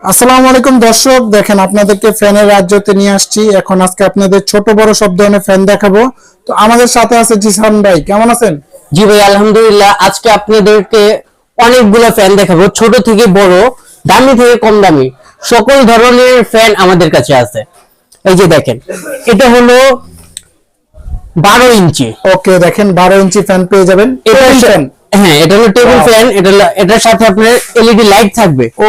আসসালামু আলাইকুম দর্শক দেখেন আপনাদেরকে ফ্যানের রাজ্যতে নিয়ে আসছি। এখন আজকে আপনাদের ছোট বড় সব ধরনের ফ্যান দেখাবো। তো আমাদের সাথে আছে জিসান ভাই কেমন আছেন? জি ভাই আলহামদুলিল্লাহ। আজকে আপনাদেরকে অনেকগুলো ফ্যান দেখাবো ছোট থেকে বড় দামি থেকে কম দামি। সকল ধরনের ফ্যান আমাদের কাছে আছে। এই যে দেখেন এটা হলো বারো ইঞ্চি। ওকে দেখেন বারো ইঞ্চি ফ্যান পেয়ে যাবেন। এটা ফ্যান? হ্যাঁ এটা হলো টেবিল ফ্যান এটা এটার সাথে আপনার এলইডি লাইট থাকবে। ও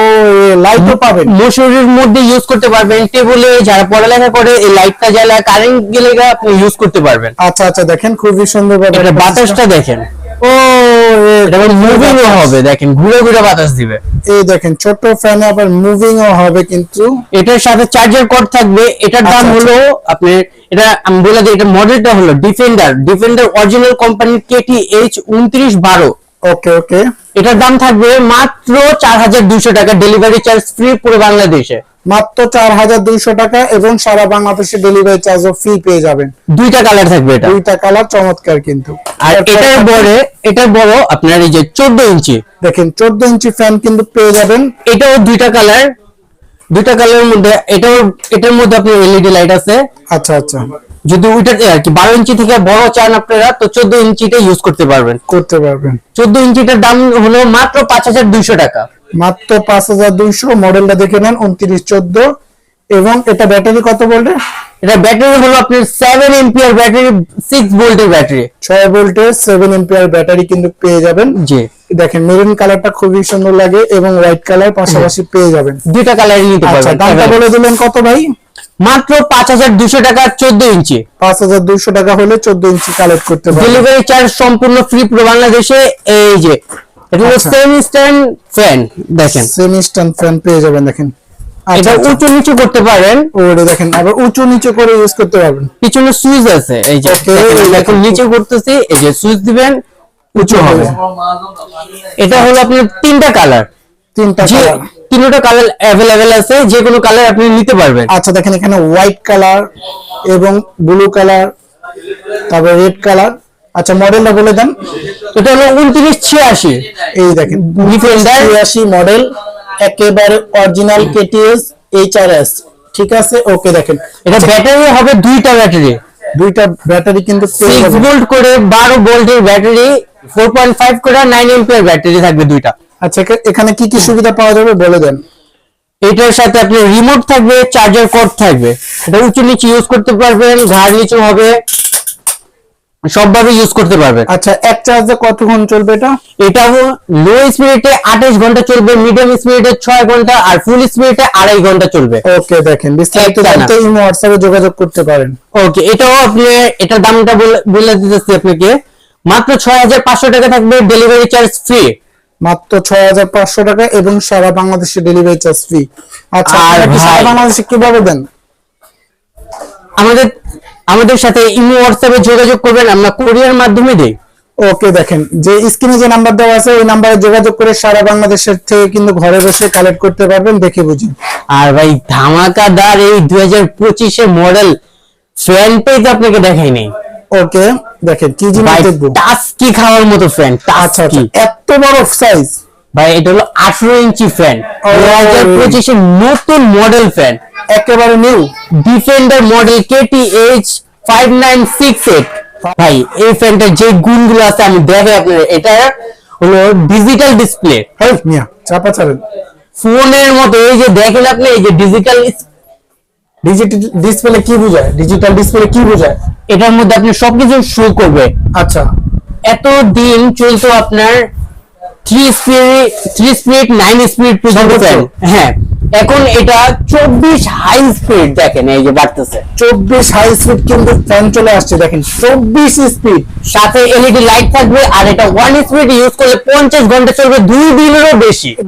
লাইটও পাবেন। মশুরির মধ্যে ইউজ করতে পারবেন। টেবিলে যারা পড়ালেখা করে এই লাইটটা জ্বালা কারেন্ট গেলে আপনি ইউজ করতে পারবেন। আচ্ছা আচ্ছা দেখেন খুবই সুন্দর এটা বাতাসটা দেখেন। ও এটা মুভিং হবে দেখেন ঘুরে ঘুরে বাতাস দিবে। এই দেখেন ছোট ফ্যানে আবার মুভিং ও হবে কিন্তু। এটার সাথে চার্জার কর্ড থাকবে এটার দাম আচ্ছা, হলো আপনার এটা আমি বলে দিই এটা মডেলটা হলো ডিফেন্ডার ডিফেন্ডার অরিজিনাল কোম্পানির কেটি এইচ উনত্রিশ বারো। ওকে ওকে এটার দাম থাকবে মাত্র চার হাজার দুইশো টাকা ডেলিভারি চার্জ ফ্রি পুরো বাংলাদেশে। মাত্র চার হাজার দুইশো টাকা এবং সারা বাংলাদেশে ডেলিভারি চার্জও ফ্রি পেয়ে যাবেন। দুইটা কালার থাকবে এটা। দুইটা কালার চমৎকার কিন্তু। আর এটার বড় এটার বড় আপনার এই যে চোদ্দ ইঞ্চি। দেখেন চোদ্দ ইঞ্চি ফ্যান কিন্তু পেয়ে যাবেন। এটাও দুইটা কালার দুইটা কালারের মধ্যে এটাও এটার মধ্যে আপনার এলইডি লাইট আছে। আচ্ছা আচ্ছা। যদি ওইটা আর কি বারো ইঞ্চি থেকে বড় চান আপনারা তো চোদ্দ ইঞ্চিটা ইউজ করতে পারবেন। করতে পারবেন। চোদ্দ ইঞ্চিটার দাম হলো মাত্র পাঁচ হাজার দুইশো টাকা। মাত্র পাঁচ হাজার দুইশো মডেলটা দেখে নেন উনত্রিশ চোদ্দ। এবং এটা ব্যাটারি কত বলতে এটা ব্যাটারি হলো আপনার সেভেন এম্পিয়ার ব্যাটারি সিক্স ভোল্টের ব্যাটারি। ছয় ভোল্টের সেভেন এম্পিয়ার ব্যাটারি কিন্তু পেয়ে যাবেন। জি। দেখেন মেরুন কালারটা খুবই সুন্দর লাগে এবং হোয়াইট কালার পাশাপাশি পেয়ে যাবেন। দুইটা কালারই নিতে আচ্ছা দামটা পারবেন বলে দিলেন কত ভাই? মাত্র পাঁচ হাজার দুশো টাকা চোদ্দ ইঞ্চি। পাঁচ হাজার দুইশো টাকা হলে চোদ্দ ইঞ্চি কালেক্ট করতে পারবেন। ডেলিভারি চার্জ সম্পূর্ণ ফ্রি পুরো বাংলাদেশে এই যে এটা হলো আচ্ছা। সেমি স্ট্যান্ড ফ্যান দেখেন। সেমি স্ট্যান্ড ফ্যান পেয়ে যাবেন দেখেন। এটা আচ্ছা উঁচু নিচু করতে পারেন। ওরে দেখেন আবার উঁচু নিচু করে ইউজ করতে পারবেন। পিছনে সুইচ আছে এই যে। এখন নিচে করতেছি এই যে সুইচ দিবেন উঁচু হবে। এটা হলো আপনার তিনটা কালার। তিনটা কালার। তিনটা কালার অ্যাভেলেবেল আছে যে কোনো কালার আপনি নিতে পারবেন। আচ্ছা দেখেন এখানে হোয়াইট কালার এবং ব্লু কালার তারপর রেড কালার আচ্ছা মডেলটা বলে দেন। এটা হলো উনত্রিশ ছিয়াশি। এই দেখেন। ছিয়াশি মডেল একেবারে অরিজিনাল কেটিএস এইচআরএস ঠিক আছে? ওকে দেখেন। এটা ব্যাটারি হবে দুইটা ব্যাটারি দুইটা ব্যাটারি কিন্তু পেয়ে সিক্স ভোল্ট করে বারো ভোল্টের ব্যাটারি ফোর পয়েন্ট ফাইভ করে নাইন এম্পিয়ার ব্যাটারি থাকবে দুইটা। আচ্ছা এখানে কি কি সুবিধা পাওয়া যাবে বলে দেন। এটার সাথে আপনি রিমোট থাকবে চার্জার কর্ড থাকবে। এটা উঁচু নিচে ইউজ করতে পারবেন ঘাড় নিচু হবে। সবভাবে ইউজ করতে পারবেন আচ্ছা এক চার্জে কতক্ষণ চলবে এটা? এটা লো স্পিডে আঠাশ ঘণ্টা চলবে মিডিয়াম স্পিডে ছয় ঘণ্টা আর ফুল স্পিডে আড়াই ঘণ্টা চলবে। ওকে দেখেন বিস্তারিত জানতে ইমো হোয়াটসঅ্যাপে যোগাযোগ করতে পারেন। ওকে এটাও আপনি এটার দামটা বলে- দিতেছি আপনাকে। মাত্র ছয় হাজার পাঁচশো টাকা থাকবে ডেলিভারি চার্জ ফ্রি মাত্র ছয় হাজার পাঁচশো টাকা এবং সারা বাংলাদেশে ডেলিভারি চার্জ ফ্রি আচ্ছা আর সারা বাংলাদেশে কীভাবে দেন? আমাদের আমাদের সাথে ইমো হোয়াটসঅ্যাপে যোগাযোগ করবেন আমরা কোরিয়ার মাধ্যমে দেই। ওকে দেখেন যে স্ক্রিনে যে নাম্বার দেওয়া আছে ওই নাম্বারে যোগাযোগ করে সারা বাংলাদেশের থেকে কিন্তু ঘরে বসে কালেক্ট করতে পারবেন দেখে বুঝি আর ভাই ধামাকাদার এই দুই হাজার পঁচিশে মডেল ফ্যান পেজ আপনাকে দেখাই নেই। ওকে দেখেন কি জিনিস দেখব? টাচ কি খাওয়ার মতো ফ্যান আচ্ছা টাচ আচ্ছা এত বড় সাইজ ভাই এটা হলো আঠারো ইঞ্চি ফ্যান। দুই হাজার পঁচিশে নতুন মডেল ফ্যান একেবারে new defender model KT H five nine six eight ভাই এই ফ্যানটার যে গুণগুলো আছে আমি দেখে আপনার এটা হলো ডিজিটাল ডিসপ্লে চাপা ছাড়েন। ফোনের মতো এই যে দেখেন আপনি এই যে ডিজিটাল ডিজিটাল ডিসপ্লে কি বোঝায়? ডিজিটাল ডিসপ্লে কি বোঝায়? এটার মধ্যে আপনি সবকিছু শো করবে। আচ্ছা। এত দিন চলতো আপনার three speed three speed nine speed পর্যন্ত। হ্যাঁ। এখন এটা চব্বিশ হাই স্পিড দেখেন এই যে বাড়তেছে। চব্বিশ হাই স্পিড কিন্তু ফ্যান চলে আসছে দেখেন। চব্বিশ স্পিড সাথে এলইডি লাইট থাকবে আর এটা ওয়ান স্পিড ইউজ করলে পঞ্চাশ ঘণ্টা চলবে দুই দিনেরও বেশি।